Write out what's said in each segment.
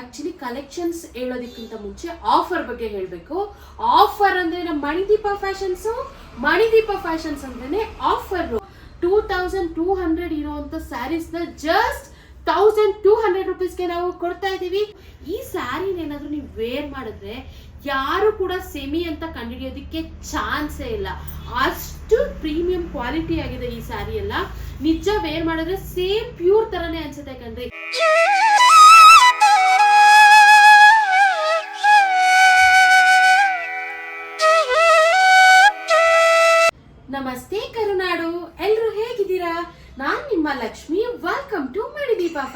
Actually collections ಹೇಳೋದಕ್ಕಿಂತ ಮುಂಚೆ offer ಬಗ್ಗೆ ಹೇಳಬೇಕು. ಆಫರ್ ಅಂದ್ರೆ ನಮ್ಮ ಮಣಿದೀಪ ಫ್ಯಾಷನ್ಸ್ ಮಣಿದೀಪ ಫ್ಯಾಷನ್ಸ್ ಅಂದ್ರೆ offer two thousand two hundred ಇರುವಂತ ಸ್ಯಾರೀಸ್ನ ಜಸ್ಟ್ ತೌಸಂಡ್ ಟೂ ಹಂಡ್ರೆಡ್ ರುಪೀಸ್ಗೆ ನಾವು ಕೊಡ್ತಾ ಇದೀವಿ ಈ ಸ್ಯಾರಿನ ಏನಾದ್ರೂ ನೀವು ವೇರ್ ಮಾಡಿದ್ರೆ ಯಾರು ಕೂಡ ಸೆಮಿ ಅಂತ ಕಂಡುಹಿಡಿಯೋದಕ್ಕೆ ಚಾನ್ಸೇ ಇಲ್ಲ. ಅಷ್ಟು ಪ್ರೀಮಿಯಂ ಕ್ವಾಲಿಟಿ ಆಗಿದೆ ಈ ಸ್ಯಾರಿ ಎಲ್ಲ. ನಿಜ ವೇರ್ ಮಾಡಿದ್ರೆ ಸೇಮ್ ಪ್ಯೂರ್ ತರನೇ ಅನ್ಸುತ್ತೆ ಕಣ್ರಿ.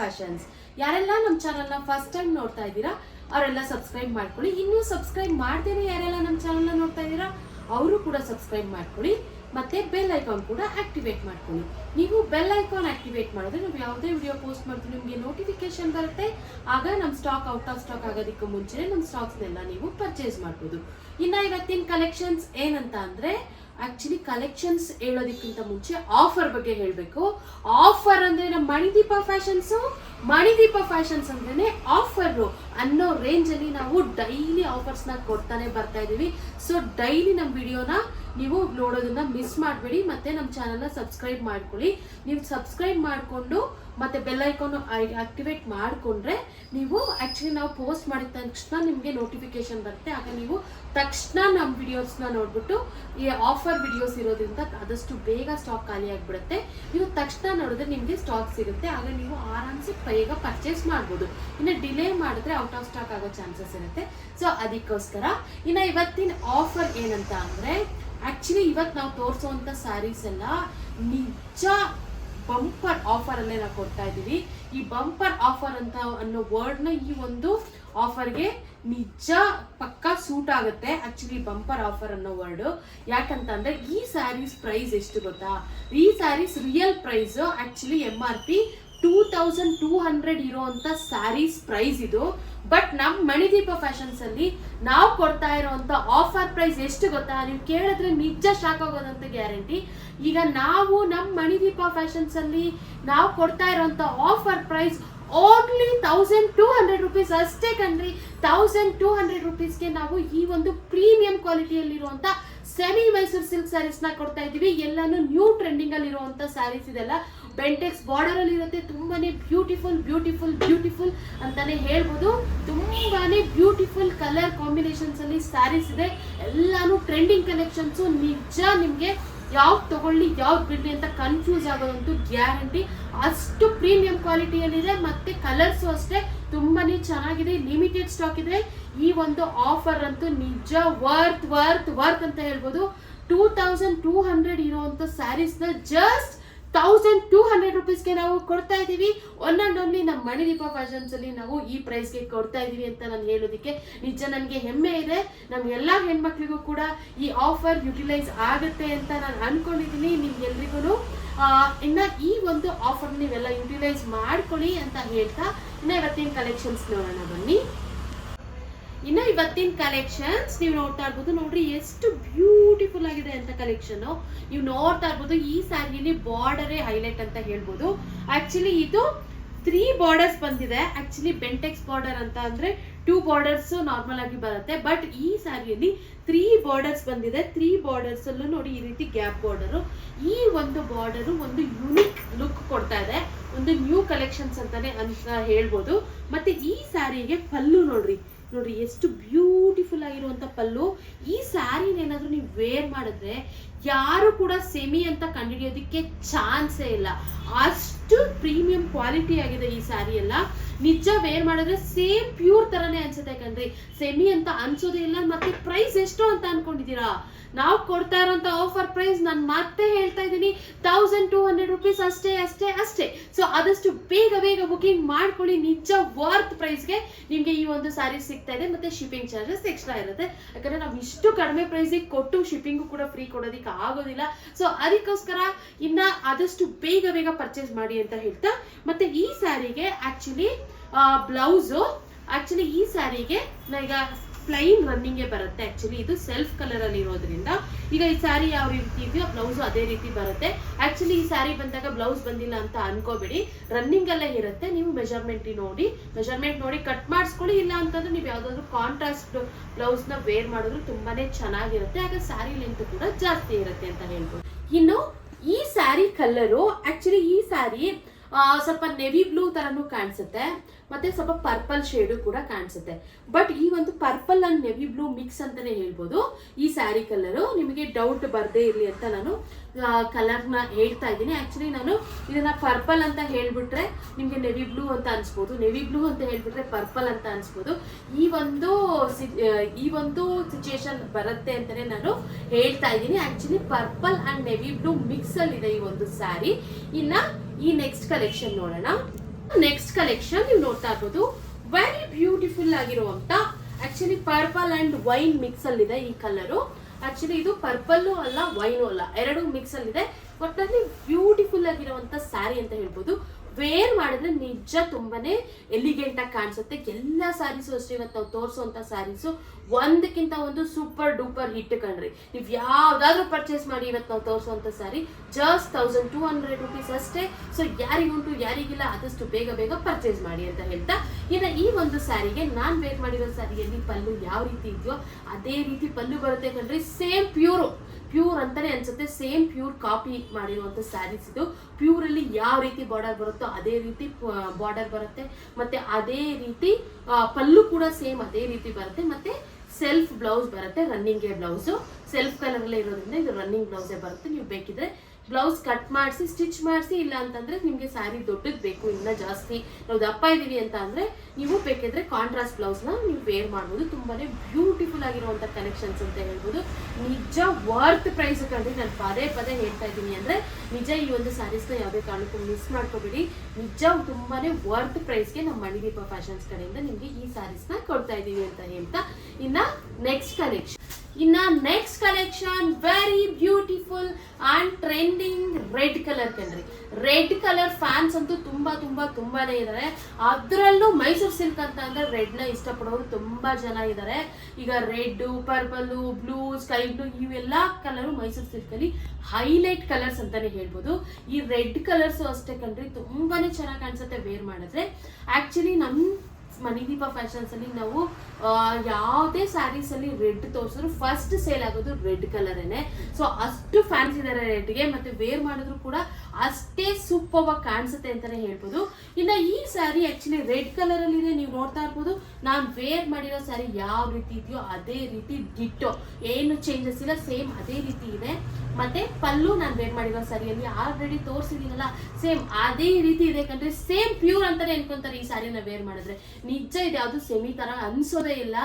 ಫ್ಯಾಷನ್ಸ್ ಯಾರೆಲ್ಲ ನಮ್ಮ ಚಾನಲ್ನ ಫಸ್ಟ್ ಟೈಮ್ ನೋಡ್ತಾ ಇದ್ದೀರಾ, ಅವರೆಲ್ಲ ಸಬ್ಸ್ಕ್ರೈಬ್ ಮಾಡ್ಕೊಳ್ಳಿ. ಇನ್ನೂ ಸಬ್ಸ್ಕ್ರೈಬ್ ಮಾಡ್ದೇನೆ ಯಾರೆಲ್ಲ ನಮ್ಮ ಚಾನಲ್ನ ನೋಡ್ತಾ ಇದ್ದೀರಾ, ಅವರು ಕೂಡ ಸಬ್ಸ್ಕ್ರೈಬ್ ಮಾಡ್ಕೊಳ್ಳಿ. ಮತ್ತೆ ಬೆಲ್ ಐಕಾನ್ ಕೂಡ ಆಕ್ಟಿವೇಟ್ ಮಾಡ್ಕೊಳ್ಳಿ. ನೀವು ಬೆಲ್ ಐಕಾನ್ ಆಕ್ಟಿವೇಟ್ ಮಾಡಿದ್ರೆ ನಾವು ಯಾವುದೇ ವಿಡಿಯೋ ಪೋಸ್ಟ್ ಮಾಡ್ತೀವಿ ನಿಮಗೆ ನೋಟಿಫಿಕೇಶನ್ ಬರುತ್ತೆ. ಆಗ ನಮ್ಮ ಸ್ಟಾಕ್ ಔಟ್ ಆಫ್ ಸ್ಟಾಕ್ ಆಗೋದಕ್ಕೂ ಮುಂಚೆ ನಮ್ಮ ಸ್ಟಾಕ್ಸ್ನೆಲ್ಲ ನೀವು ಪರ್ಚೇಸ್ ಮಾಡ್ಬೋದು. ಇನ್ನ ಇವತ್ತಿನ ಕಲೆಕ್ಷನ್ಸ್ ಏನಂತ ಅಂದರೆ ಆಕ್ಚುಲಿ ಕಲೆಕ್ಷನ್ಸ್ ಹೇಳೋದಕ್ಕಿಂತ ಮುಂಚೆ ಆಫರ್ ಬಗ್ಗೆ ಹೇಳಬೇಕು. ಆಫರ್ ಅಂದ್ರೆ ನಮ್ಮ ಮಣಿದೀಪ ಫ್ಯಾಷನ್ಸು ಮಣಿದೀಪ ಫ್ಯಾಷನ್ಸ್ ಅಂದ್ರೆ ಆಫರ್ ಅನ್ನೋ ರೇಂಜ್ ಅಲ್ಲಿ ನಾವು ಡೈಲಿ ಆಫರ್ಸ್ನ ಕೊಡ್ತಾನೆ ಬರ್ತಾ ಇದೀವಿ. ಸೊ ಡೈಲಿ ನಮ್ಮ ವಿಡಿಯೋನ ನೀವು ನೋಡೋದನ್ನ ಮಿಸ್ ಮಾಡಬೇಡಿ, ಮತ್ತೆ ನಮ್ಮ ಚಾನಲ್ನ ಸಬ್ಸ್ಕ್ರೈಬ್ ಮಾಡ್ಕೊಳ್ಳಿ. ನೀವು ಸಬ್ಸ್ಕ್ರೈಬ್ ಮಾಡಿಕೊಂಡು, ಮತ್ತೆ ಬೆಲ್ ಐಕಾನ್ ಆಕ್ಟಿವೇಟ್ ಮಾಡಿಕೊಂಡ್ರೆ ನೀವು ಆ್ಯಕ್ಚುಲಿ ನಾವು ಪೋಸ್ಟ್ ಮಾಡಿದ ತಕ್ಷಣ ನಿಮಗೆ ನೋಟಿಫಿಕೇಶನ್ ಬರುತ್ತೆ. ಆಗ ನೀವು ತಕ್ಷಣ ನಮ್ಮ ವಿಡಿಯೋಸ್ನ ನೋಡ್ಬಿಟ್ಟು, ಈ ಆಫರ್ ವಿಡಿಯೋಸ್ ಇರೋದ್ರಿಂದ ಆದಷ್ಟು ಬೇಗ ಸ್ಟಾಕ್ ಖಾಲಿ ಆಗಿಬಿಡುತ್ತೆ. ನೀವು ತಕ್ಷಣ ನೋಡಿದ್ರೆ ನಿಮಗೆ ಸ್ಟಾಕ್ ಸಿಗುತ್ತೆ ಆಗ ನೀವು ಆರಾಮ್ಸೆ ಬೇಗ ಪರ್ಚೇಸ್ ಮಾಡ್ಬೋದು. ಇನ್ನು ಡಿಲೇ ಮಾಡಿದ್ರೆ ಔಟ್ ಆಫ್ ಸ್ಟಾಕ್ ಆಗೋ ಚಾನ್ಸಸ್ ಇರುತ್ತೆ. ಸೊ ಅದಕ್ಕೋಸ್ಕರ ಇನ್ನು ಇವತ್ತಿನ ಆಫರ್ ಏನಂತ ಅಂದ್ರೆ ಆಕ್ಚುಲಿ ಇವತ್ತು ನಾವು ತೋರಿಸೋವಂಥ ಸ್ಯಾರೀಸ್ ಎಲ್ಲ ನಿಜ ಬಂಪರ್ ಆಫರ್ ಅಲ್ಲೇ ನಾವು ಕೊಡ್ತಾ ಇದ್ದೀವಿ. ಈ ಬಂಪರ್ ಆಫರ್ ಅಂತ ಅನ್ನೋ ವರ್ಡ್ನ ಈ ಒಂದು ಆಫರ್ಗೆ ನಿಜ ಪಕ್ಕಾ ಸೂಟ್ ಆಗುತ್ತೆ. ಆಕ್ಚುಲಿ ಬಂಪರ್ ಆಫರ್ ಅನ್ನೋ ವರ್ಡ್ ಯಾಕಂತಂದ್ರೆ ಈ ಸ್ಯಾರೀಸ್ ಪ್ರೈಸ್ ಎಷ್ಟು ಗೊತ್ತಾ? ಈ sarees real price actually M R P two thousand two hundred ಇರೋಂಥ ಸ್ಯಾರೀಸ್ ಪ್ರೈಸ್ ಇದು. ಬಟ್ ನಮ್ಮ ಮಣಿದೀಪ ಫ್ಯಾಷನ್ಸ್ ಅಲ್ಲಿ ನಾವು ಕೊಡ್ತಾ ಇರೋವಂಥ ಆಫರ್ ಪ್ರೈಸ್ ಎಷ್ಟು ಗೊತ್ತಾ? ನೀವು ಕೇಳಿದ್ರೆ ನಿಜ ಶಾಕ್ ಆಗೋದಂತ ಗ್ಯಾರಂಟಿ ಈಗ ನಾವು ನಮ್ಮ ಮಣಿದೀಪ ಫ್ಯಾಷನ್ಸ್ ಅಲ್ಲಿ ನಾವು ಕೊಡ್ತಾ ಇರೋವಂಥ offer price only thousand two hundred rupees ಅಷ್ಟೇ ಕಣ್ರಿ. ತೌಸಂಡ್ ಟೂ ಹಂಡ್ರೆಡ್ ರುಪೀಸ್ಗೆ ನಾವು ಈ ಒಂದು ಪ್ರೀಮಿಯಂ ಕ್ವಾಲಿಟಿಯಲ್ಲಿರುವಂಥ ಸೆಮಿ ಮೈಸೂರು ಸಿಲ್ಕ್ ಸ್ಯಾರೀಸ್ನ ಕೊಡ್ತಾ ಇದ್ದೀವಿ. ಎಲ್ಲಾನು ನ್ಯೂ ಟ್ರೆಂಡಿಂಗ್ ಅಲ್ಲಿ ಇರುವಂತ ಸ್ಯಾರೀಸ್ ಇದೆಲ್ಲ. ಬೆಂಟೆಕ್ಸ್ ಬಾರ್ಡರ್ ಅಲ್ಲಿ ಇರುತ್ತೆ. ತುಂಬಾನೇ ಬ್ಯೂಟಿಫುಲ್ ಬ್ಯೂಟಿಫುಲ್ ಬ್ಯೂಟಿಫುಲ್ ಅಂತಾನೆ ಹೇಳ್ಬೋದು. ತುಂಬಾನೇ ಬ್ಯೂಟಿಫುಲ್ ಕಲರ್ ಕಾಂಬಿನೇಷನ್ಸ್ ಅಲ್ಲಿ ಸ್ಯಾರೀಸ್ ಇದೆ. ಎಲ್ಲಾನು ಟ್ರೆಂಡಿಂಗ್ ಕಲೆಕ್ಷನ್ಸ್ ನಿಜ ನಿಮ್ಗೆ ಯಾವ್ದು ತಗೊಳ್ಳಿ, ಯಾವ್ದು ಬಿಡ್ಲಿ ಅಂತ ಕನ್ಫ್ಯೂಸ್ ಆಗೋದಂತೂ ಗ್ಯಾರಂಟಿ ಅಷ್ಟು ಪ್ರೀಮಿಯಂ ಕ್ವಾಲಿಟಿಯಲ್ಲಿದೆ ಮತ್ತೆ ಕಲರ್ಸು ಅಷ್ಟೇ ತುಂಬಾನೇ ಚೆನ್ನಾಗಿದೆ. ಲಿಮಿಟೆಡ್ ಸ್ಟಾಕ್ ಇದೆ ಈ ಒಂದು ಆಫರ್ ಅಂತೂ ನಿಜ ವರ್ತ್ ವರ್ತ್ ವರ್ತ್ ಅಂತ ಹೇಳ್ಬೋದು. ಟೂ ತೌಸಂಡ್ ಟೂ ಹಂಡ್ರೆಡ್ ಇರುವಂತ ಸ್ಯಾರೀಸ್ನ ಜಸ್ಟ್ ತೌಸಂಡ್ ಟೂ ಹಂಡ್ರೆಡ್ ರುಪೀಸ್ಗೆ ನಾವು ಕೊಡ್ತಾ ಇದೀವಿ ಒನ್ ಅಂಡ್ ಓನ್ಲಿ ನಮ್ಮ ಮಣಿದೀಪ ಫ್ಯಾಷನ್ಸಲ್ಲಿ ನಾವು ಈ ಪ್ರೈಸ್ಗೆ ಕೊಡ್ತಾ ಇದೀವಿ ಅಂತ ನಾನು ಹೇಳೋದಕ್ಕೆ ನಿಜ ನನಗೆ ಹೆಮ್ಮೆ ಇದೆ. ನಮ್ಮ ಎಲ್ಲಾ ಹೆಣ್ಮಕ್ಳಿಗೂ ಕೂಡ ಈ ಆಫರ್ ಯುಟಿಲೈಸ್ ಆಗುತ್ತೆ ಅಂತ ನಾನು ಅನ್ಕೊಂಡಿದ್ದೀನಿ. ನಿಮ್ಗೆಲ್ರಿಗೂ ಇನ್ನ ಈ ಒಂದು ಆಫರ್ ನೀವೆಲ್ಲ ಯುಟಿಲೈಸ್ ಮಾಡ್ಕೊಳ್ಳಿ ಅಂತ ಹೇಳ್ತಾ ಇನ್ನ ಇವತ್ತಿನ ಕಲೆಕ್ಷನ್ಸ್ ನೋಡೋಣ ಬನ್ನಿ. ಇನ್ನು ಇವತ್ತಿನ ಕಲೆಕ್ಷನ್ಸ್ ನೀವು ನೋಡ್ತಾ ಇರ್ಬೋದು. ನೋಡ್ರಿ ಎಷ್ಟು ಬ್ಯೂಟಿಫುಲ್ ಆಗಿದೆ ಅಂತ ಕಲೆಕ್ಷನ್ ನೀವು ನೋಡ್ತಾ ಇರ್ಬೋದು, ಈ ಸ್ಯಾರಿಯಲ್ಲಿ ಬಾರ್ಡರೇ ಹೈಲೈಟ್ ಅಂತ ಹೇಳ್ಬೋದು. ಆಕ್ಚುಲಿ ಇದು ತ್ರೀ ಬಾರ್ಡರ್ಸ್ ಬಂದಿದೆ. ಆಕ್ಚುಲಿ ಬೆಂಟೆಕ್ಸ್ ಬಾರ್ಡರ್ ಅಂತ ಅಂದ್ರೆ ಟೂ ಬಾರ್ಡರ್ಸ್ ನಾರ್ಮಲ್ ಆಗಿ ಬರುತ್ತೆ. ಬಟ್ ಈ ಸ್ಯಾರಿಯಲ್ಲಿ ತ್ರೀ ಬಾರ್ಡರ್ಸ್ ಬಂದಿದೆ. ತ್ರೀ ಬಾರ್ಡರ್ಸ್ ಅಲ್ಲೂ ನೋಡಿ ಈ ರೀತಿ ಗ್ಯಾಪ್ ಬಾರ್ಡರ್ ಈ ಒಂದು ಬಾರ್ಡರ್ ಒಂದು ಯುನಿಕ್ ಲುಕ್ ಕೊಡ್ತಾ ಇದೆ. ಒಂದು ನ್ಯೂ ಕಲೆಕ್ಷನ್ಸ್ ಅಂತಾನೆ ಅಂತ ಹೇಳ್ಬೋದು. ಮತ್ತೆ ಈ ಸ್ಯಾರಿಗೆ ಪಲ್ಲು ನೋಡ್ರಿ. ನೋಡ್ರಿ ಎಷ್ಟು ಬ್ಯೂಟಿಫುಲ್ ಆಗಿರುವಂತ ಪಲ್ಲು. ಈ ಸ್ಯಾರಿನ ಏನಾದರೂ ನೀವು ವೇರ್ ಮಾಡಿದ್ರೆ ಯಾರು ಕೂಡ ಸೆಮಿ ಅಂತ ಕಂಡುಹಿಡಿಯೋದಕ್ಕೆ ಚಾನ್ಸೇ ಇಲ್ಲ. ಅಷ್ಟು ಪ್ರೀಮಿಯಂ ಕ್ವಾಲಿಟಿ ಆಗಿದೆ ಈ ಸ್ಯಾರಿ ಎಲ್ಲ. ನಿಜ ವೇರ್ ಮಾಡಿದ್ರೆ ಸೇಮ್ ಪ್ಯೂರ್ ತರನೇ ಅನ್ಸುತ್ತೆ ಕಣ್ರಿ. ಸೆಮಿ ಅಂತ ಅನ್ಸೋದೇ ಇಲ್ಲ, ಮತ್ತೆ ಪ್ರೈಸ್ ಎಷ್ಟು ಅಂತ ಅನ್ಕೊಂಡಿದ್ದೀರಾ? ನಾವು ಕೊಡ್ತಾ ಇರೋಂಥ ಆಫರ್ ಪ್ರೈಸ್ ನಾನು ಮತ್ತೆ ಹೇಳ್ತಾ ಇದ್ದೀನಿ ತೌಸಂಡ್ ಟೂ ಹಂಡ್ರೆಡ್ ರುಪೀಸ್ ಅಷ್ಟೇ ಅಷ್ಟೇ ಅಷ್ಟೇ. ಸೊ ಆದಷ್ಟು ಬೇಗ ಬೇಗ ಬುಕಿಂಗ್ ಮಾಡ್ಕೊಳ್ಳಿ, ನಿಜ ವರ್ತ್ ಪ್ರೈಸ್ಗೆ ನಿಮಗೆ ಈ ಒಂದು ಸ್ಯಾರಿ ಸಿಗ್ತಾ ಇದೆ, ಮತ್ತೆ ಶಿಪ್ಪಿಂಗ್ ಚಾರ್ಜಸ್ ಎಕ್ಸ್ಟ್ರಾ ಇರುತ್ತೆ. ಯಾಕಂದ್ರೆ ನಾವು ಇಷ್ಟು ಕಡಿಮೆ ಪ್ರೈಸಿಗೆ ಕೊಟ್ಟು ಶಿಪ್ಪಿಂಗು ಕೂಡ ಫ್ರೀ ಕೊಡೋದಕ್ಕೆ ಆಗೋದಿಲ್ಲ. ಸೊ ಅದಕ್ಕೋಸ್ಕರ ಇನ್ನ ಆದಷ್ಟು ಬೇಗ ಬೇಗ ಪರ್ಚೇಸ್ ಮಾಡಿ ಅಂತ ಹೇಳ್ತಾ, ಮತ್ತೆ ಈ ಸ್ಯಾರಿಗೆ ಆಕ್ಚುಲಿ ಬ್ಲೌಸು ಆಕ್ಚುಲಿ ಈ ಸ್ಯಾರಿಗೆ ಈಗ ಪ್ಲೈನ್ ರನ್ನಿಂಗೇ ಬರುತ್ತೆ ಆಕ್ಚುಲಿ ಇದು ಸೆಲ್ಫ್ ಕಲರ್ ಅಲ್ಲಿ ಇರೋದ್ರಿಂದ. ಈಗ ಈ ಸ್ಯಾರಿ ಯಾವ ರೀತಿ ಇದೆಯೋ ಬ್ಲೌಸ್ ಅದೇ ರೀತಿ ಬರುತ್ತೆ. ಆಕ್ಚುಲಿ ಈ ಸ್ಯಾರಿ ಬಂದಾಗ ಬ್ಲೌಸ್ ಬಂದಿಲ್ಲ ಅಂತ ಅನ್ಕೋಬೇಡಿ. ರನ್ನಿಂಗ್ ಅಲ್ಲೇ ಇರುತ್ತೆ. ನೀವು ಮೆಜರ್ಮೆಂಟ್ ನೋಡಿ. ಮೆಜರ್ಮೆಂಟ್ ನೋಡಿ ಕಟ್ ಮಾಡಿಸ್ಕೊಳ್ಳಿ. ಇಲ್ಲ ಅಂತಂದ್ರೆ ನೀವು ಯಾವ್ದಾದ್ರು ಕಾಂಟ್ರಾಸ್ಟ್ ಬ್ಲೌಸ್ನ ವೇರ್ ಮಾಡಿದ್ರು ತುಂಬಾನೇ ಚೆನ್ನಾಗಿರುತ್ತೆ. ಆಗ ಸ್ಯಾರಿ ಲೆಂತ್ ಕೂಡ ಜಾಸ್ತಿ ಇರುತ್ತೆ ಅಂತ ಹೇಳ್ಬೋದು. ಇನ್ನು ಈ ಸ್ಯಾರಿ ಕಲ್ಲರು ಆಕ್ಚುಲಿ ಈ ಸ್ಯಾರಿ ಸ್ವಲ್ಪ ನೆವಿ ಬ್ಲೂ ತರನು ಕಾಣಿಸುತ್ತೆ, ಮತ್ತೆ ಸ್ವಲ್ಪ ಪರ್ಪಲ್ ಶೇಡು ಕೂಡ ಕಾಣಿಸುತ್ತೆ. ಬಟ್ ಈ ಒಂದು purple and navy blue mix ಅಂತಾನೆ ಹೇಳ್ಬೋದು. ಈ ಸ್ಯಾರಿ ಕಲರು ನಿಮಗೆ ಡೌಟ್ ಬರದೇ ಇರಲಿ ಅಂತ ನಾನು ಕಲರ್ನ ಹೇಳ್ತಾ ಇದ್ದೀನಿ. ಆ್ಯಕ್ಚುಲಿ ನಾನು ಇದನ್ನ ಪರ್ಪಲ್ ಅಂತ ಹೇಳಿಬಿಟ್ರೆ ನಿಮಗೆ ನೆವಿ ಬ್ಲೂ ಅಂತ ಅನ್ಸ್ಬೋದು. ನೆವಿ ಬ್ಲೂ ಅಂತ ಹೇಳಿಬಿಟ್ರೆ ಪರ್ಪಲ್ ಅಂತ ಅನ್ಸ್ಬೋದು. ಈ ಒಂದು ಈ ಒಂದು ಸಿಚುಯೇಷನ್ ಬರುತ್ತೆ ಅಂತಲೇ ನಾನು ಹೇಳ್ತಾ ಇದ್ದೀನಿ. Actually purple and navy blue mix ಅಲ್ಲಿ ಇದೆ ಈ ಒಂದು ಸ್ಯಾರಿ ಇನ್ನ ಈ ನೆಕ್ಸ್ಟ್ ಕಲೆಕ್ಷನ್ ನೋಡೋಣ. ನೆಕ್ಸ್ಟ್ ಕಲೆಕ್ಷನ್ ನೀವು ನೋಡ್ತಾ ಇರ್ಬೋದು. ವೆರಿ ಬ್ಯೂಟಿಫುಲ್ ಆಗಿರುವಂತ actually purple and wine mix ಅಲ್ಲಿ ಇದೆ ಈ ಕಲರು ಆಕ್ಚುಲಿ ಇದು ಪರ್ಪಲ್ ಅಲ್ಲ ವೈನು ಅಲ್ಲ. ಎರಡು ಮಿಕ್ಸ್ ಅಲ್ಲಿ ಇದೆ ಒಟ್ಟಲ್ಲಿ ಬ್ಯೂಟಿಫುಲ್ ಆಗಿರುವಂತ ಸ್ಯಾರಿ ಅಂತ ಹೇಳ್ಬೋದು. ವೇರ್ ಮಾಡಿದ್ರೆ ನಿಜ ತುಂಬಾನೇ ಎಲಿಗೆಂಟ್ ಆಗಿ ಕಾಣಿಸುತ್ತೆ. ಎಲ್ಲ ಸ್ಯಾರೀಸು ಅಷ್ಟೇ ಇವತ್ತು ನಾವು ತೋರಿಸುವಂತ ಸ್ಯಾರೀಸು ಒಂದಕ್ಕಿಂತ ಒಂದು ಸೂಪರ್ ಡೂಪರ್ ಹಿಟ್ ಕಣ್ರಿ. ನೀವು ಯಾವ್ದಾದ್ರು ಪರ್ಚೇಸ್ ಮಾಡಿ ಇವತ್ತು ನಾವು ತೋರಿಸುವಂತ saree just thousand two hundred rupees ಅಷ್ಟೇ. ಸೊ ಯಾರಿಗುಂಟು, ಯಾರಿಗಿಲ್ಲ, ಆದಷ್ಟು ಬೇಗ ಬೇಗ ಪರ್ಚೇಸ್ ಮಾಡಿ ಅಂತ ಹೇಳ್ತಾ, ಇನ್ನು ಈ ಒಂದು ಸ್ಯಾರಿಗೆ ನಾನು ವೇರ್ ಮಾಡಿರೋ ಸ್ಯಾರಿಯಲ್ಲಿ ಪಲ್ಲು ಯಾವ ರೀತಿ ಇದೆಯೋ, ಅದೇ ರೀತಿ ಪಲ್ಲು ಬರುತ್ತೆ ಕಣ್ರಿ. ಸೇಮ್ ಪ್ಯೂರು ಪ್ಯೂರ್ ಅಂತಾನೆ ಅನ್ಸುತ್ತೆ. ಸೇಮ್ ಪ್ಯೂರ್ ಕಾಪಿ ಮಾಡಿರುವಂತ ಸ್ಯಾರೀಸ್ ಇದು. ಪ್ಯೂರಲ್ಲಿ ಯಾವ ರೀತಿ ಬಾರ್ಡರ್ ಬರುತ್ತೋ ಅದೇ ರೀತಿ ಬಾರ್ಡರ್ ಬರುತ್ತೆ. ಮತ್ತೆ ಅದೇ ರೀತಿ ಪಲ್ಲು ಕೂಡ ಸೇಮ್ ಅದೇ ರೀತಿ ಬರುತ್ತೆ. ಮತ್ತೆ ಸೆಲ್ಫ್ ಬ್ಲೌಸ್ ಬರುತ್ತೆ ರನ್ನಿಂಗ್ ಬ್ಲೌಸು ಸೆಲ್ಫ್ ಕಲರ್ ಅಲ್ಲಿ ಇರೋದ್ರಿಂದ ಇದು ರನ್ನಿಂಗ್ ಬ್ಲೌಸೇ ಬರುತ್ತೆ. ನೀವು ಬೇಕಿದ್ರೆ ಬ್ಲೌಸ್ ಕಟ್ ಮಾಡಿಸಿ, ಸ್ಟಿಚ್ ಮಾಡಿಸಿ, ಇಲ್ಲ ಅಂತಂದ್ರೆ ನಿಮಗೆ ಸ್ಯಾರಿ ದೊಡ್ಡದು ಬೇಕು, ಇನ್ನ ಜಾಸ್ತಿ ನಾವು ದಪ್ಪ ಇದ್ದೀವಿ ಅಂತ ಅಂದ್ರೆ ನೀವು ಬೇಕಿದ್ರೆ ಕಾಂಟ್ರಾಸ್ಟ್ ಬ್ಲೌಸ್ನ ನೀವು ವೇರ್ ಮಾಡ್ಬೋದು. ತುಂಬಾನೇ ಬ್ಯೂಟಿಫುಲ್ ಆಗಿರುವಂತ ಕಲೆಕ್ಷನ್ಸ್ ಅಂತ ಹೇಳ್ಬೋದು. ನಿಜ ವರ್ತ್ ಪ್ರೈಸ್ ಕಂಡ್ರೆ ನಾನು ಪದೇ ಪದೇ ಹೇಳ್ತಾ ಇದ್ದೀನಿ ಅಂದ್ರೆ ನಿಜ ಈ ಒಂದು ಸ್ಯಾರೀಸ್ನ ಯಾವುದೇ ಕಾರಣಕ್ಕೂ ಮಿಸ್ ಮಾಡ್ಕೋಬೇಡಿ. ನಿಜ ತುಂಬಾನೇ ವರ್ತ್ ಪ್ರೈಸ್ಗೆ ನಮ್ಮ ಮಣಿದೀಪ ಫ್ಯಾಷನ್ಸ್ ಕಡೆಯಿಂದ ನಿಮಗೆ ಈ ಸ್ಯಾರೀಸ್ನ ಕೊಡ್ತಾ ಇದ್ದೀವಿ ಅಂತ ಹೇಳ್ತಾ ಇನ್ನ ನೆಕ್ಸ್ಟ್ ಕಲೆಕ್ಷನ್ ಇನ್ನ next collection very beautiful and trending red colour ಕಣ್ರಿ. ರೆಡ್ ಕಲರ್ ಫ್ಯಾನ್ಸ್ ಅಂತೂ ತುಂಬಾ ತುಂಬಾ, ತುಂಬಾನೇ ಇದಾರೆ ಅದರಲ್ಲೂ ಮೈಸೂರು ಸಿಲ್ಕ್ ಅಂತ ಅಂದ್ರೆ ರೆಡ್ನ ಇಷ್ಟಪಡೋರು ತುಂಬಾ ಜನ ಇದ್ದಾರೆ ಈಗ red purple blue sky blue ಇವೆಲ್ಲ ಕಲರು ಮೈಸೂರು ಸಿಲ್ಕ್ ಅಲ್ಲಿ ಹೈಲೈಟ್ ಕಲರ್ಸ್ ಅಂತಾನೆ ಹೇಳ್ಬೋದು. ಈ ರೆಡ್ ಕಲರ್ಸ್ ಅಷ್ಟೇ ಕಣ್ರಿ, ತುಂಬಾನೇ ಚೆನ್ನಾಗಿ ಕಾಣಿಸುತ್ತೆ ವೇರ್ ಮಾಡಿದ್ರೆ. ಆಕ್ಚುಲಿ ನಮ್ ಮಣಿದೀಪ ಫ್ಯಾಷನ್ಸ್ ಅಲ್ಲಿ ನಾವು ಯಾವುದೇ ಸ್ಯಾರೀಸಲ್ಲಿ ರೆಡ್ ತೋರಿಸಿದ್ರು ಫಸ್ಟ್ ಸೇಲ್ ಆಗೋದು ರೆಡ್ ಕಲರೇನೆ ಸೊ ಅಷ್ಟು ಫ್ಯಾನ್ಸ್ ಇದ್ದಾರೆ ರೆಡ್ಗೆ ಮತ್ತೆ ವೇರ್ ಮಾಡಿದ್ರು ಕೂಡ ಅಷ್ಟೇ ಸೂಪರ್ ಆಗಿ ಕಾಣಿಸುತ್ತೆ ಅಂತಾನೆ ಹೇಳ್ಬೋದು. ಇನ್ನ ಈ ಸ್ಯಾರಿ ಆ್ಯಕ್ಚುಲಿ ರೆಡ್ ಕಲರ್ ಅಲ್ಲಿ ಇದೆ, ನೀವು ನೋಡ್ತಾ ಇರ್ಬೋದು. ನಾನು ವೇರ್ ಮಾಡಿರೋ ಸ್ಯಾರಿ ಯಾವ ರೀತಿ ಇದೆಯೋ ಅದೇ ರೀತಿ ಡಿಟ್ಟೋ ಏನು ಚೇಂಜಸ್ ಇಲ್ಲ ಸೇಮ್ ಅದೇ ರೀತಿ ಇದೆ. ಮತ್ತೆ ಪಲ್ಲು ನಾನು ವೇರ್ ಮಾಡಿರೋ ಸ್ಯಾರಿಯಲ್ಲಿ ಆಲ್ರೆಡಿ ತೋರಿಸಿದೀನಲ್ಲ ಸೇಮ್ ಅದೇ ರೀತಿ ಇದೆ ಕಂಡ್ರೆ ಸೇಮ್ ಪ್ಯೂರ್ ಅಂತಾನೆ ಅನ್ಕೊಂತಾರೆ ಈ ಸ್ಯಾರಿನ ವೇರ್ ಮಾಡಿದ್ರೆ. ನಿಜ ಇದು ಯಾವುದು ಸೆಮಿ ಥರ ಅನ್ಸೋದೇ ಇಲ್ಲ.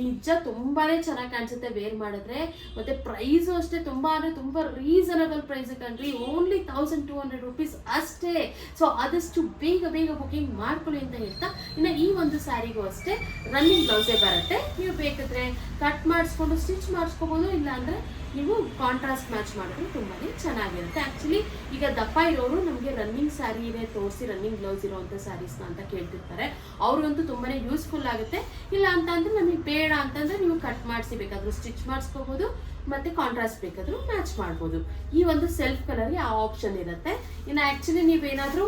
ನಿಜ ತುಂಬಾನೇ ಚೆನ್ನಾಗಿ ಕಾಣಿಸುತ್ತೆ ವೇರ್ ಮಾಡಿದ್ರೆ. ಮತ್ತೆ ಪ್ರೈಸು ಅಷ್ಟೇ ತುಂಬಾ ಅಂದರೆ ತುಂಬಾ ರೀಸನಬಲ್ ಪ್ರೈಸ್ ಕಣ್ರಿ. Only thousand two hundred rupees ಅಷ್ಟೇ. ಸೊ ಆದಷ್ಟು ಬೇಗ ಬೇಗ ಬುಕಿಂಗ್ ಮಾಡ್ಕೊಳ್ಳಿ ಅಂತ ಹೇಳ್ತಾ ಇನ್ನು ಈ ಒಂದು ಸ್ಯಾರಿಗೂ ಅಷ್ಟೇ ರನ್ನಿಂಗ್ ಬ್ಲೌಸೇ ಬರುತ್ತೆ. ನೀವು ಬೇಕಾದ್ರೆ ಕಟ್ ಮಾಡಿಸ್ಕೊಂಡು ಸ್ಟಿಚ್ ಮಾಡಿಸ್ಕೋಬಹುದು ಇಲ್ಲ ಅಂದ್ರೆ ನೀವು ಕಾಂಟ್ರಾಸ್ಟ್ ಮ್ಯಾಚ್ ಮಾಡಿದ್ರೆ ತುಂಬಾನೇ ಚೆನ್ನಾಗಿರುತ್ತೆ. ಆಕ್ಚುಲಿ ಈಗ ದಪ್ಪ ಇರೋರು ನಮಗೆ ರನ್ನಿಂಗ್ ಸ್ಯಾರಿನೇ ತೋರಿಸಿ ರನ್ನಿಂಗ್ ಬ್ಲೌಸ್ ಇರುವಂತ ಸ್ಯಾರೀಸ್ನ ಅಂತ ಕೇಳ್ತಿರ್ತಾರೆ. ಅವ್ರಿಗಂತೂ ತುಂಬಾನೇ ಯೂಸ್ಫುಲ್ ಆಗುತ್ತೆ. ಇಲ್ಲ ಅಂತ ನಮಗೆ ಬೇಡ ಅಂತಂದ್ರೆ ನೀವು ಕಟ್ ಮಾಡಿಸಿ ಬೇಕಾದ್ರೂ ಸ್ಟಿಚ್ ಮಾಡಿಸ್ಕೋಬಹುದು ಮತ್ತೆ ಕಾಂಟ್ರಾಸ್ಟ್ ಬೇಕಾದ್ರೂ ಮ್ಯಾಚ್ ಮಾಡ್ಬೋದು. ಈ ಒಂದು ಸೆಲ್ಫ್ ಕಲರ್ಗೆ ಆ ಆಪ್ಷನ್ ಇರುತ್ತೆ. ಇನ್ನು ಆಕ್ಚುಲಿ ನೀವೇನಾದ್ರೂ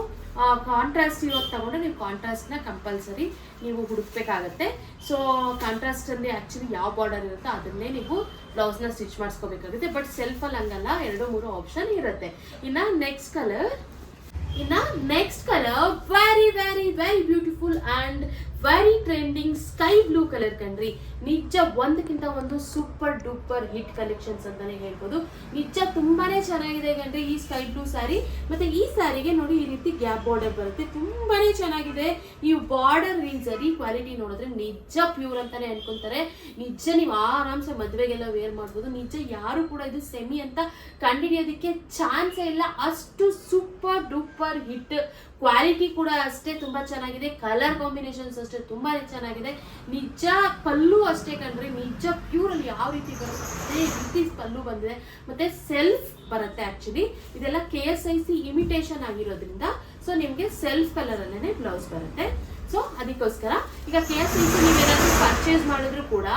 ಕಾಂಟ್ರಾಸ್ಟ್ ಇರೋದು ತಗೊಂಡ್ರೆ ನೀವು ಕಾಂಟ್ರಾಸ್ಟ್ನ ಕಂಪಲ್ಸರಿ ನೀವು ಹುಡುಕ್ಬೇಕಾಗತ್ತೆ. ಸೊ ಕಾಂಟ್ರಾಸ್ಟ್ ಅಲ್ಲಿ ಆಕ್ಚುಲಿ ಯಾವ ಬಾರ್ಡರ್ ಇರುತ್ತೋ ಅದನ್ನೇ ನೀವು ಬ್ಲೌಸ್ನ ಸ್ಟಿಚ್ ಮಾಡಿಸ್ಕೋಬೇಕಾಗುತ್ತೆ. ಬಟ್ ಸೆಲ್ಫಲ್ಲಿ ಹಂಗಲ್ಲ, ಎರಡು ಮೂರು ಆಪ್ಷನ್ ಇರುತ್ತೆ. ಇನ್ನ ನೆಕ್ಸ್ಟ್ ಕಲರ್ ಇನ್ನ next colour very very very beautiful and very trending sky blue colour ಕಣ್ರಿ. ನಿಜ ಒಂದಕ್ಕಿಂತ ಒಂದು ಸೂಪರ್ ಡೂಪರ್ ಹಿಟ್ ಕಲೆಕ್ಷನ್ಸ್ ಅಂತಾನೆ ಹೇಳ್ಬೋದು. ನಿಜ ತುಂಬಾನೇ ಚೆನ್ನಾಗಿದೆ ಕಣ್ರಿ ಈ ಸ್ಕೈ ಬ್ಲೂ ಸ್ಯಾರಿ ಮತ್ತೆ ಈ ಸ್ಯಾರಿಗೆ ನೋಡಿ ಈ ರೀತಿ ಗ್ಯಾಪ್ ಬಾರ್ಡರ್ ಬರುತ್ತೆ. ತುಂಬಾನೇ ಚೆನ್ನಾಗಿದೆ. ಈ ಬಾರ್ಡರ್ ರೀಸರಿ ಕ್ವಾಲಿಟಿ ನೋಡಿದ್ರೆ ನಿಜ ಪ್ಯೂರ್ ಅಂತಾನೆ ಅನ್ಕೊಂತಾರೆ ನಿಜ ನೀವು ಆರಾಮ್ಸೆ ಮದ್ವೆಗೆಲ್ಲ ವೇರ್ ಮಾಡ್ಬೋದು. ನಿಜ ಯಾರು ಕೂಡ ಇದು ಸೆಮಿ ಅಂತ ಕಂಡುಹಿಡಿಯೋದಕ್ಕೆ ಚಾನ್ಸೇ ಇಲ್ಲ. ಅಷ್ಟು ಸೂಪರ್ ಡೂಪರ್ ಹಿಟ್ ಕ್ವಾಲಿಟಿ ಕೂಡ ಅಷ್ಟೇ ತುಂಬಾ ಚೆನ್ನಾಗಿದೆ. ಕಲರ್ ಕಾಂಬಿನೇಷನ್ಸ್ ಅಷ್ಟೇ ತುಂಬಾ ಚೆನ್ನಾಗಿದೆ. ನಿಜ ಪಲ್ಲು ಅಷ್ಟೇ ಕಂಡ್ರೆ ನಿಜ ಪ್ಯೂರ್ ಅಲ್ಲಿ ಯಾವ ರೀತಿ ಬರುತ್ತೆ ಅದೇ ರೀತಿ ಪಲ್ಲು ಬಂದಿದೆ. ಮತ್ತೆ ಸೆಲ್ಫ್ ಬರುತ್ತೆ ಆಕ್ಚುಲಿ ಇದೆಲ್ಲ K S I C imitation ಆಗಿರೋದ್ರಿಂದ ಸೊ ನಿಮಗೆ ಸೆಲ್ಫ್ ಕಲರ್ ಅಲ್ಲೇ ಬ್ಲೌಸ್ ಬರುತ್ತೆ. ಸೊ ಅದಕ್ಕೋಸ್ಕರ ಈಗ ಕೆ ಎಸ್ ಐ ಸಿ ನೀವೇನಾದ್ರೂ ಪರ್ಚೇಸ್ ಮಾಡಿದ್ರು ಕೂಡ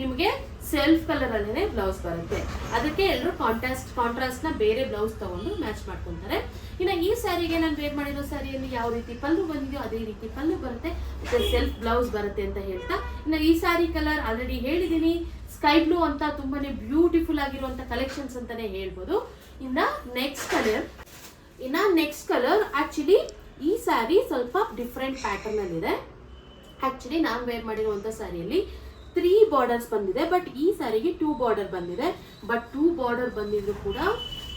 ನಿಮಗೆ ಸೆಲ್ಫ್ ಕಲರ್ ಅಲ್ಲೇ ಬ್ಲೌಸ್ ಬರುತ್ತೆ. ಅದಕ್ಕೆ ಎಲ್ಲರೂ ಕಾಂಟ್ರಾಸ್ಟ್ ಕಾಂಟ್ರಾಸ್ಟ್ನ ಬೇರೆ ಬ್ಲೌಸ್ ತಗೊಂಡು ಮ್ಯಾಚ್ ಮಾಡ್ಕೊಂತಾರೆ. ಇನ್ನ ಈ ಸ್ಯಾರಿಗೆ ನಾನು ವೇರ್ ಮಾಡಿರೋ ಸ್ಯಾರಿಯಲ್ಲಿ ಯಾವ ರೀತಿ ಪಲ್ಲು ಬಂದಿದೆಯೋ ಅದೇ ರೀತಿ ಪಲ್ಲು ಬರುತ್ತೆ, ಮತ್ತೆ ಸೆಲ್ಫ್ ಬ್ಲೌಸ್ ಬರುತ್ತೆ ಅಂತ ಹೇಳ್ತಾ, ಇನ್ನ ಈ ಸ್ಯಾರಿ ಕಲರ್ ಆಲ್ರೆಡಿ ಹೇಳಿದ್ದೀನಿ ಸ್ಕೈ ಬ್ಲೂ ಅಂತ ತುಂಬಾನೇ ಬ್ಯೂಟಿಫುಲ್ ಆಗಿರುವಂತ ಕಲೆಕ್ಷನ್ಸ್ ಅಂತಾನೆ ಹೇಳ್ಬೋದು. ಇನ್ನ ನೆಕ್ಸ್ಟ್ ಕಲರ್ ಇನ್ನ ನೆಕ್ಸ್ಟ್ ಕಲರ್ ಆಕ್ಚುಲಿ ಈ ಸ್ಯಾರಿ ಸ್ವಲ್ಪ ಡಿಫ್ರೆಂಟ್ ಪ್ಯಾಟರ್ನ್ ಅಲ್ಲಿ ಇದೆ. ಆಕ್ಚುಲಿ ನಾನು ವೇರ್ ಮಾಡಿರುವಂತ ಸ್ಯಾರಿಯಲ್ಲಿ ತ್ರೀ ಬಾರ್ಡರ್ಸ್ ಬಂದಿದೆ ಬಟ್ ಈ ಸ್ಯಾರಿಗೆ ಟೂ ಬಾರ್ಡರ್ ಬಂದಿದೆ. ಬಟ್ ಟೂ ಬಾರ್ಡರ್ ಬಂದಿದ್ರು ಕೂಡ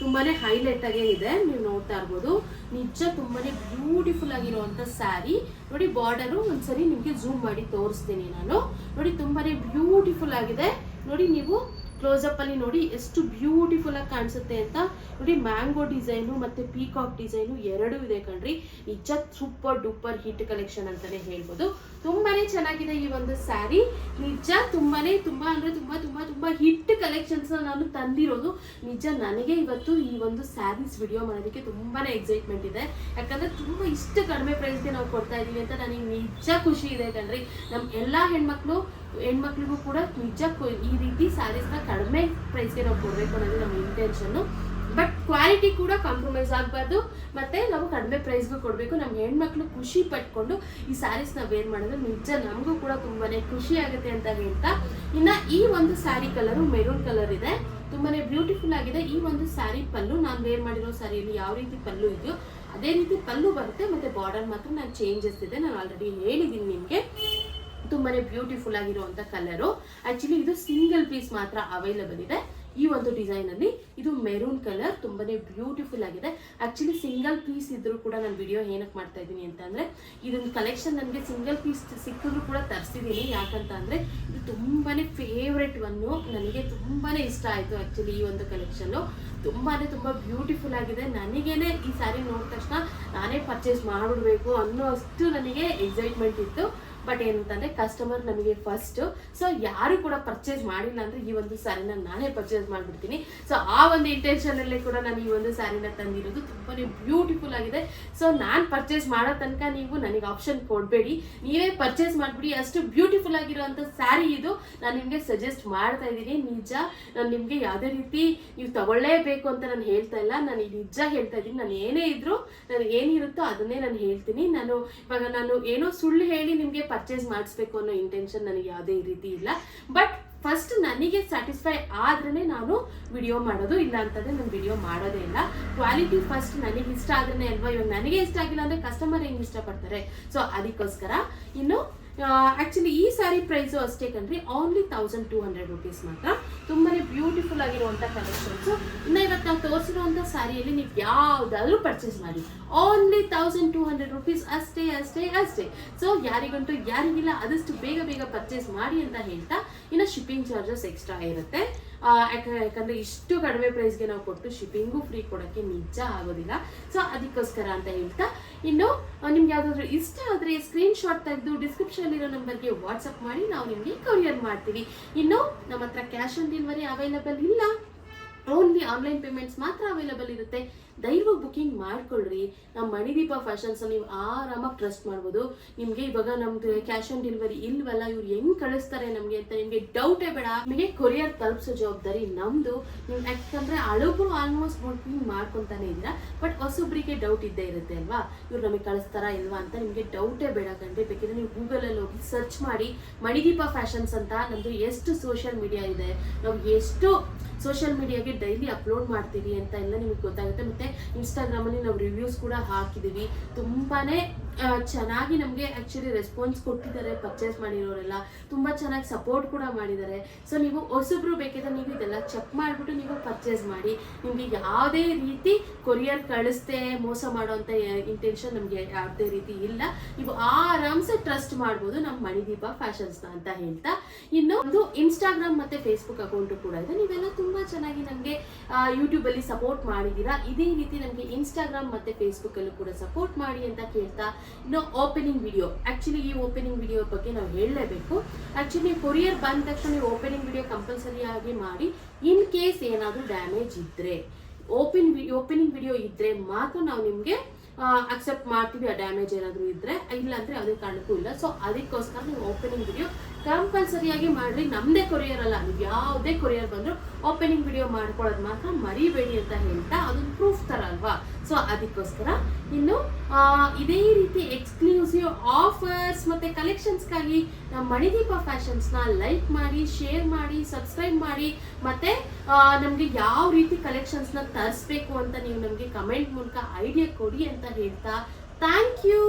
ತುಂಬಾನೇ ಹೈಲೈಟ್ ಆಗೇ ಇದೆ. ನೀವು ನೋಡ್ತಾ ಇರ್ಬೋದು. ನಿಜ ತುಂಬಾನೇ ಬ್ಯೂಟಿಫುಲ್ ಆಗಿರುವಂತ ಸ್ಯಾರಿ ನೋಡಿ ಬಾರ್ಡರು ಒಂದ್ಸರಿ ನಿಮ್ಗೆ ಝೂಮ್ ಮಾಡಿ ತೋರಿಸ್ತೀನಿ ನಾನು. ನೋಡಿ ತುಂಬಾನೇ ಬ್ಯೂಟಿಫುಲ್ ಆಗಿದೆ. ನೋಡಿ ನೀವು ಕ್ಲೋಸ್ ಅಪ್ ಅಲ್ಲಿ ನೋಡಿ ಎಷ್ಟು ಬ್ಯೂಟಿಫುಲ್ ಆಗಿ ಕಾಣಿಸುತ್ತೆ ಅಂತ. ನೋಡಿ ಮ್ಯಾಂಗೋ ಡಿಸೈನು ಮತ್ತೆ ಪೀಕಾಕ್ ಡಿಸೈನು ಎರಡೂ ಇದೆ ಕಣ್ರಿ. ನಿಜ ಸೂಪರ್ ಡೂಪರ್ ಹಿಟ್ ಕಲೆಕ್ಷನ್ ಅಂತಾನೆ ಹೇಳ್ಬೋದು. ತುಂಬಾನೇ ಚೆನ್ನಾಗಿದೆ ಈ ಒಂದು ಸ್ಯಾರಿ ನಿಜ ತುಂಬಾನೇ ತುಂಬಾ ಅಂದ್ರೆ ತುಂಬಾ ತುಂಬಾ ತುಂಬಾ ಹಿಟ್ ಕಲೆಕ್ಷನ್ಸ್ ನಾನು ತಂದಿರೋದು. ನಿಜ ನನಗೆ ಇವತ್ತು ಈ ಒಂದು ಸ್ಯಾರೀಸ್ ವಿಡಿಯೋ ಮಾಡೋದಕ್ಕೆ ತುಂಬಾನೇ ಎಕ್ಸೈಟ್ಮೆಂಟ್ ಇದೆ. ಯಾಕಂದ್ರೆ ತುಂಬಾ ಇಷ್ಟು ಕಡಿಮೆ ಪ್ರೈಸ್ಗೆ ನಾವು ಕೊಡ್ತಾ ಇದೀವಿ ಅಂತ ನನಗೆ ನಿಜ ಖುಷಿ ಇದೆ ಕಣ್ರಿ. ನಮ್ ಎಲ್ಲಾ ಹೆಣ್ಮಕ್ಳು, ಹೆಣ್ಮಕ್ಳಿಗೂ ಕೂಡ ನಿಜ ಈ ರೀತಿ ಸ್ಯಾರೀಸ್ನ ಕಡಿಮೆ ಪ್ರೈಸ್ಗೆ ನಾವು ಕೊಡಬೇಕು ಅನ್ನೋದು ನಮ್ಮ ಇಂಟೆನ್ಷನ್ ಬಟ್ ಕ್ವಾಲಿಟಿ ಕೂಡ ಕಾಂಪ್ರಮೈಸ್ ಆಗಬಾರ್ದು. ಮತ್ತೆ ನಾವು ಕಡಿಮೆ ಪ್ರೈಸ್ಗೂ ಕೊಡಬೇಕು. ನಮ್ಮ ಹೆಣ್ಮಕ್ಳು ಖುಷಿ ಪಟ್ಕೊಂಡು ಈ ಸ್ಯಾರೀಸ್ ನಾವು ವೇರ್ ಮಾಡಿದ್ರೆ ನಿಜ ನಮಗೂ ಕೂಡ ತುಂಬಾ ಖುಷಿ ಆಗುತ್ತೆ ಅಂತ ಹೇಳ್ತಾ. ಇನ್ನು ಈ ಒಂದು ಸ್ಯಾರಿ ಕಲರು ಮೆರೂನ್ ಕಲರ್ ಇದೆ. ತುಂಬಾ ಬ್ಯೂಟಿಫುಲ್ ಆಗಿದೆ. ಈ ಒಂದು ಸ್ಯಾರಿ ಪಲ್ಲು, ನಾನು ವೇರ್ ಮಾಡಿರೋ ಸ್ಯಾರಿಯಲ್ಲಿ ಯಾವ ರೀತಿ ಪಲ್ಲು ಇದೆಯೋ ಅದೇ ರೀತಿ ಪಲ್ಲು ಬರುತ್ತೆ. ಮತ್ತು ಬಾರ್ಡರ್ ಮಾತ್ರ ನಾನು ಚೇಂಜಸ್ ಇದೆ. ನಾನು ಆಲ್ರೆಡಿ ಹೇಳಿದ್ದೀನಿ ನಿಮಗೆ. ತುಂಬಾನೇ ಬ್ಯೂಟಿಫುಲ್ ಆಗಿರುವಂತ ಕಲರು ಆಕ್ಚುಲಿ ಇದು ಸಿಂಗಲ್ ಪೀಸ್ ಮಾತ್ರ ಅವೈಲಬಲ್ ಇದೆ. ಈ ಒಂದು ಡಿಸೈನ್ ಅಲ್ಲಿ ಇದು ಮೆರೂನ್ ಕಲರ್ ತುಂಬಾನೇ ಬ್ಯೂಟಿಫುಲ್ ಆಗಿದೆ. ಆಕ್ಚುಲಿ ಸಿಂಗಲ್ ಪೀಸ್ ಇದ್ರೂ ಕೂಡ ನಾನು ವಿಡಿಯೋ ಏನಕ್ಕೆ ಮಾಡ್ತಾ ಇದ್ದೀನಿ ಅಂತಂದ್ರೆ, ಇದೊಂದು ಕಲೆಕ್ಷನ್ ನನಗೆ ಸಿಂಗಲ್ ಪೀಸ್ ಸಿಕ್ಕಿದ್ರು ಕೂಡ ತರಿಸಿದ್ದೀನಿ. ಯಾಕಂತ ಅಂದ್ರೆ, ಇದು ತುಂಬಾನೇ ಫೇವ್ರೆಟ್ ಒಂದು ನನಗೆ ತುಂಬಾನೇ ಇಷ್ಟ ಆಯ್ತು ಆಕ್ಚುಲಿ ಈ ಒಂದು ಕಲೆಕ್ಷನ್ನು ತುಂಬಾನೇ ತುಂಬಾ ಬ್ಯೂಟಿಫುಲ್ ಆಗಿದೆ. ನನಗೇನೆ ಈ ಸ್ಯಾರಿ ನೋಡಿದ ತಕ್ಷಣ ನಾನೇ ಪರ್ಚೇಸ್ ಮಾಡಿಬಿಡ್ಬೇಕು ಅನ್ನೋ ಅಷ್ಟು ನನಗೆ ಎಕ್ಸೈಟ್ಮೆಂಟ್ ಇತ್ತು. ಬಟ್ ಏನಂತಂದ್ರೆ ಕಸ್ಟಮರ್ ನಮಗೆ ಫಸ್ಟ್ ಸೊ ಯಾರು ಕೂಡ ಪರ್ಚೇಸ್ ಮಾಡಿಲ್ಲ ಅಂದ್ರೆ ಈ ಒಂದು ಸ್ಯಾರಿನ ನಾನೇ ಪರ್ಚೇಸ್ ಮಾಡ್ಬಿಡ್ತೀನಿ. ಸೊ ಆ ಒಂದು ಇಂಟೆನ್ಷನ್ ಅಲ್ಲೇ ಕೂಡ ನಾನು ಈ ಒಂದು ಸ್ಯಾರಿನ ತಂದಿರೋದು ತುಂಬಾನೇ ಬ್ಯೂಟಿಫುಲ್ ಆಗಿದೆ. ಸೊ ನಾನು ಪರ್ಚೇಸ್ ಮಾಡೋ ತನಕ ನೀವು ನನಗೆ ಆಪ್ಷನ್ ಕೊಡಬೇಡಿ. ನೀವೇ ಪರ್ಚೇಸ್ ಮಾಡ್ಬಿಡಿ. ಅಷ್ಟು ಬ್ಯೂಟಿಫುಲ್ ಆಗಿರುವಂತ ಸ್ಯಾರಿ ಇದು ನಾನು ನಿಮಗೆ ಸಜೆಸ್ಟ್ ಮಾಡ್ತಾ ಇದ್ದೀನಿ. ನಿಜ, ನಾನು ನಿಮಗೆ ಯಾವುದೇ ರೀತಿ ನೀವು ತಗೊಳ್ಳೇಬೇಕು ಅಂತ ನಾನು ಹೇಳ್ತಾ ಇಲ್ಲ. ನಾನು ನಿಜ ಹೇಳ್ತಾ ಇದ್ದೀನಿ. ನಾನು ಏನೇ ಇದ್ರು ನಾನು ಏನಿರುತ್ತೋ ಅದನ್ನೇ ನಾನು ಹೇಳ್ತೀನಿ. ನಾನು ಇವಾಗ ನಾನು ಏನೋ ಸುಳ್ಳು ಹೇಳಿ ನಿಮಗೆ ಪರ್ಚೇಸ್ ಮಾಡಿಸ್ಬೇಕು ಅನ್ನೋ ಇಂಟೆನ್ಷನ್ ನನಗೆ ಯಾವುದೇ ರೀತಿ ಇಲ್ಲ. ಬಟ್ ಫಸ್ಟ್ ನನಗೆ ಸ್ಯಾಟಿಸ್ಫೈ ಆದ್ರೇ ನಾನು ವಿಡಿಯೋ ಮಾಡೋದು, ಇಲ್ಲ ಅಂತಂದ್ರೆ ನಾನು ವಿಡಿಯೋ ಮಾಡೋದೇ ಇಲ್ಲ. ಕ್ವಾಲಿಟಿ ಫಸ್ಟ್ ನನಗೆ ಇಷ್ಟ ಆದ್ರೆ ಅಲ್ವಾ? ಇವಾಗ ನನಗೆ ಇಷ್ಟ ಆಗಿಲ್ಲ ಅಂದ್ರೆ ಕಸ್ಟಮರ್ ಹೆಂಗ್ ಇಷ್ಟಪಡ್ತಾರೆ? ಸೊ ಅದಕ್ಕೋಸ್ಕರ ಇನ್ನು ಆಕ್ಚುಲಿ ಈ ಸ್ಯಾರಿ ಪ್ರೈಸು ಅಷ್ಟೇ ಕಣ್ರಿ only thousand two hundred rupees ಮಾತ್ರ. ತುಂಬಾ ಬ್ಯೂಟಿಫುಲ್ ಆಗಿರುವಂಥ ಕಲೆಕ್ಷನ್ಸು ಇನ್ನು ಇವತ್ತು ನಾವು ತೋರಿಸಿರುವಂಥ ಸ್ಯಾರಿಯಲ್ಲಿ ನೀವು ಯಾವುದಾದ್ರೂ ಪರ್ಚೇಸ್ ಮಾಡಿ. Only thousand two hundred rupees ಅಷ್ಟೇ ಅಷ್ಟೇ ಅಷ್ಟೇ. ಸೊ ಯಾರಿಗಂತೂ ಯಾರಿಗಿಲ್ಲ, ಆದಷ್ಟು ಬೇಗ ಬೇಗ ಪರ್ಚೇಸ್ ಮಾಡಿ ಅಂತ ಹೇಳ್ತಾ, ಇನ್ನು ಶಿಪ್ಪಿಂಗ್ ಚಾರ್ಜಸ್ ಎಕ್ಸ್ಟ್ರಾ ಇರುತ್ತೆ. ಯಾಕಂದ್ರೆ ಇಷ್ಟು ಕಡಿಮೆ ಪ್ರೈಸ್ಗೆ ನಾವು ಕೊಟ್ಟು ಶಿಪ್ಪಿಂಗು ಫ್ರೀ ಕೊಡೋಕ್ಕೆ ನಿಜ ಆಗೋದಿಲ್ಲ. ಸೊ ಅದಕ್ಕೋಸ್ಕರ ಅಂತ ಹೇಳ್ತಾ, ಇನ್ನು ನಿಮ್ಗೆ ಯಾವ್ದಾದ್ರು ಇಷ್ಟ ಆದರೆ ಸ್ಕ್ರೀನ್ಶಾಟ್ ತೆಗೆದು ಡಿಸ್ಕ್ರಿಪ್ಷನ್ ಇರೋ ನಂಬರ್ಗೆ ವಾಟ್ಸಪ್ ಮಾಡಿ, ನಾವು ನಿಮಗೆ ಕೊರಿಯರ್ ಮಾಡ್ತೀವಿ. ಇನ್ನು, ನಮ್ಮ ಹತ್ರ ಕ್ಯಾಶ್ ಆನ್ ಡೆಲಿವರಿ ಅವೈಲಬಲ್ ಇಲ್ಲ. ಓನ್ಲಿ ಆನ್ಲೈನ್ ಪೇಮೆಂಟ್ಸ್ ಮಾತ್ರ ಅವೈಲಬಲ್ ಇರುತ್ತೆ. ದೈವ ಬುಕಿಂಗ್ ಮಾಡ್ಕೊಳ್ರಿ. ನಮ್ಮ ಮಣಿದೀಪ ಫ್ಯಾಷನ್ಸ್ ನೀವು ಆರಾಮಾಗಿ ಟ್ರಸ್ಟ್ ಮಾಡ್ಬೋದು. ನಿಮಗೆ ಇವಾಗ ನಮ್ದು ಕ್ಯಾಶ್ ಆನ್ ಡೆಲಿವರಿ ಇಲ್ವಲ್ಲ, ಇವ್ರು ಹೆಂಗ್ ಕಳಿಸ್ತಾರೆ ನಮಗೆ ಅಂತ ನಿಮಗೆ ಡೌಟೇ ಬೇಡ. ನಿಮಗೆ ಕೊರಿಯರ್ ತಲುಪಿಸೋ ಜವಾಬ್ದಾರಿ ನಮ್ದು. ನೀವು ಯಾಕಂದ್ರೆ ಹಳಬ್ರು ಆಲ್ಮೋಸ್ಟ್ ಬುಕಿಂಗ್ ಮಾಡ್ಕೊಂತಾನೆ ಇದ್ದೀರಾ ಬಟ್ ಹೊಸೊಬ್ರಿಗೆ ಡೌಟ್ ಇದ್ದೇ ಇರುತ್ತೆ ಅಲ್ವಾ? ಇವ್ರು ನಮಗೆ ಕಳಿಸ್ತಾರಾ ಇಲ್ವಾ ಅಂತ ನಿಮಗೆ ಡೌಟೇ ಬೇಡ ಕಂಡ್ರೆ ಬೇಕಿದ್ರೆ ನೀವು ಗೂಗಲಲ್ಲಿ ಹೋಗಿ ಸರ್ಚ್ ಮಾಡಿ, ಮಣಿದೀಪ ಫ್ಯಾಷನ್ಸ್ ಅಂತ ನಮ್ದು ಎಷ್ಟು ಸೋಷಿಯಲ್ ಮೀಡಿಯಾ ಇದೆ. ನಾವು ಎಷ್ಟು ಸೋಷಿಯಲ್ ಮೀಡಿಯಾಗೆ ಡೈಲಿ ಅಪ್ಲೋಡ್ ಮಾಡ್ತೀವಿ ಅಂತ ಎಲ್ಲ ನಿಮಗೆ ಗೊತ್ತಾಗುತ್ತೆ. ಮತ್ತೆ ಇನ್ಸ್ಟಾಗ್ರಾಮಲ್ಲಿ ನಾವು ರಿವ್ಯೂಸ್ ಕೂಡ ಹಾಕಿದ್ದೀವಿ. ತುಂಬಾನೇ ಚೆನ್ನಾಗಿ ನಮಗೆ ಆ್ಯಕ್ಚುಲಿ ರೆಸ್ಪಾನ್ಸ್ ಕೊಟ್ಟಿದ್ದಾರೆ ಪರ್ಚೇಸ್ ಮಾಡಿರೋರೆಲ್ಲ. ತುಂಬ ಚೆನ್ನಾಗಿ ಸಪೋರ್ಟ್ ಕೂಡ ಮಾಡಿದ್ದಾರೆ. ಸೊ ನೀವು ಹೊಸಬ್ರು ಬೇಕಿದ್ರೆ ನೀವು ಇದೆಲ್ಲ ಚೆಕ್ ಮಾಡಿಬಿಟ್ಟು ನೀವು ಪರ್ಚೇಸ್ ಮಾಡಿ. ನಿಮಗೆ ಯಾವುದೇ ರೀತಿ ಕೊರಿಯರ್ ಕಳಿಸ್ದೆ, ಮೋಸ ಮಾಡೋವಂಥ ಇಂಟೆನ್ಷನ್ ನಮಗೆ ಯಾವುದೇ ರೀತಿ ಇಲ್ಲ. ನೀವು ಆರಾಮ್ಸೆ ಟ್ರಸ್ಟ್ ಮಾಡ್ಬೋದು ನಮ್ಮ ಮಣಿದೀಪ ಫ್ಯಾಷನ್ಸ್ನ ಅಂತ ಹೇಳ್ತಾ. ಇನ್ನು ಒಂದು ಇನ್ಸ್ಟಾಗ್ರಾಮ್ ಮತ್ತೆ ಫೇಸ್ಬುಕ್ ಅಕೌಂಟು ಕೂಡ ಇದೆ. ನೀವೆಲ್ಲ ತುಂಬ ಚೆನ್ನಾಗಿ ನಮಗೆ ಯೂಟ್ಯೂಬಲ್ಲಿ ಸಪೋರ್ಟ್ ಮಾಡಿದ್ದೀರಾ. ಇದೇ ರೀತಿ ನಮಗೆ ಇನ್ಸ್ಟಾಗ್ರಾಮ್ ಮತ್ತೆ ಫೇಸ್ಬುಕ್ಕಲ್ಲೂ ಕೂಡ ಸಪೋರ್ಟ್ ಮಾಡಿ ಅಂತ ಕೇಳ್ತಾ. ಇನ್ನು ಓಪನಿಂಗ್ ವಿಡಿಯೋ. ಆ್ಯಕ್ಚುಲಿ ಈ ಓಪನಿಂಗ್ ವಿಡಿಯೋ ಬಗ್ಗೆ ನಾವು ಹೇಳಲೇಬೇಕು. ಆ್ಯಕ್ಚುಲಿ ಕೊರಿಯರ್ ಬಂದ ತಕ್ಷಣ ನೀವು ಓಪನಿಂಗ್ ವಿಡಿಯೋ ಕಂಪಲ್ಸರಿಯಾಗಿ ಮಾಡಿ ಇನ್ ಕೇಸ್ ಏನಾದರೂ ಡ್ಯಾಮೇಜ್ ಇದ್ರೆ ಓಪನ್ ಓಪನಿಂಗ್ ವಿಡಿಯೋ ಇದ್ರೆ ಮಾತ್ರ ನಾವು ನಿಮಗೆ ಅಕ್ಸೆಪ್ಟ್ ಮಾಡ್ತೀವಿ, ಆ ಡ್ಯಾಮೇಜ್ ಏನಾದರೂ ಇದ್ರೆ, ಇಲ್ಲಾಂದ್ರೆ ಯಾವುದೇ ಕಾರಣಕ್ಕೂ ಇಲ್ಲ. ಸೊ ಅದಕ್ಕೋಸ್ಕರ ನೀವು ಓಪನಿಂಗ್ ವಿಡಿಯೋ ಕಂಪಲ್ಸರಿಯಾಗಿ ಮಾಡ್ರಿ. ನಮ್ಮದೇ ಕೊರಿಯರ್ ಅಲ್ಲ, ನೀವು ಯಾವುದೇ ಕೊರಿಯರ್ ಬಂದರೂ ಓಪನಿಂಗ್ ವಿಡಿಯೋ ಮಾಡ್ಕೊಳ್ಳೋದು ಮಾತ್ರ ಮರಿಬೇಡಿ ಅಂತ ಹೇಳ್ತಾ, ಅದೊಂದು ಪ್ರೂಫ್ ಥರ ಅಲ್ವಾ? ಸೊ ಅದಕ್ಕೋಸ್ಕರ ಇನ್ನು ಇದೇ ರೀತಿ ಎಕ್ಸ್ಕ್ಲೂಸಿವ್ ಆಫರ್ಸ್ ಮತ್ತೆ ಕಲೆಕ್ಷನ್ಸ್ಗಾಗಿ ನಮ್ಮ ಮಣಿದೀಪ ಫ್ಯಾಷನ್ಸ್ನ ಲೈಕ್ ಮಾಡಿ ಶೇರ್ ಮಾಡಿ ಸಬ್ಸ್ಕ್ರೈಬ್ ಮಾಡಿ, ಮತ್ತೆ ನಮಗೆ ಯಾವ ರೀತಿ ಕಲೆಕ್ಷನ್ಸ್ನ ತರಿಸ್ಬೇಕು ಅಂತ ನೀವು ನಮಗೆ ಕಮೆಂಟ್ ಮೂಲಕ ಐಡಿಯಾ ಕೊಡಿ ಅಂತ ಹೇಳ್ತಾ ಥ್ಯಾಂಕ್ ಯು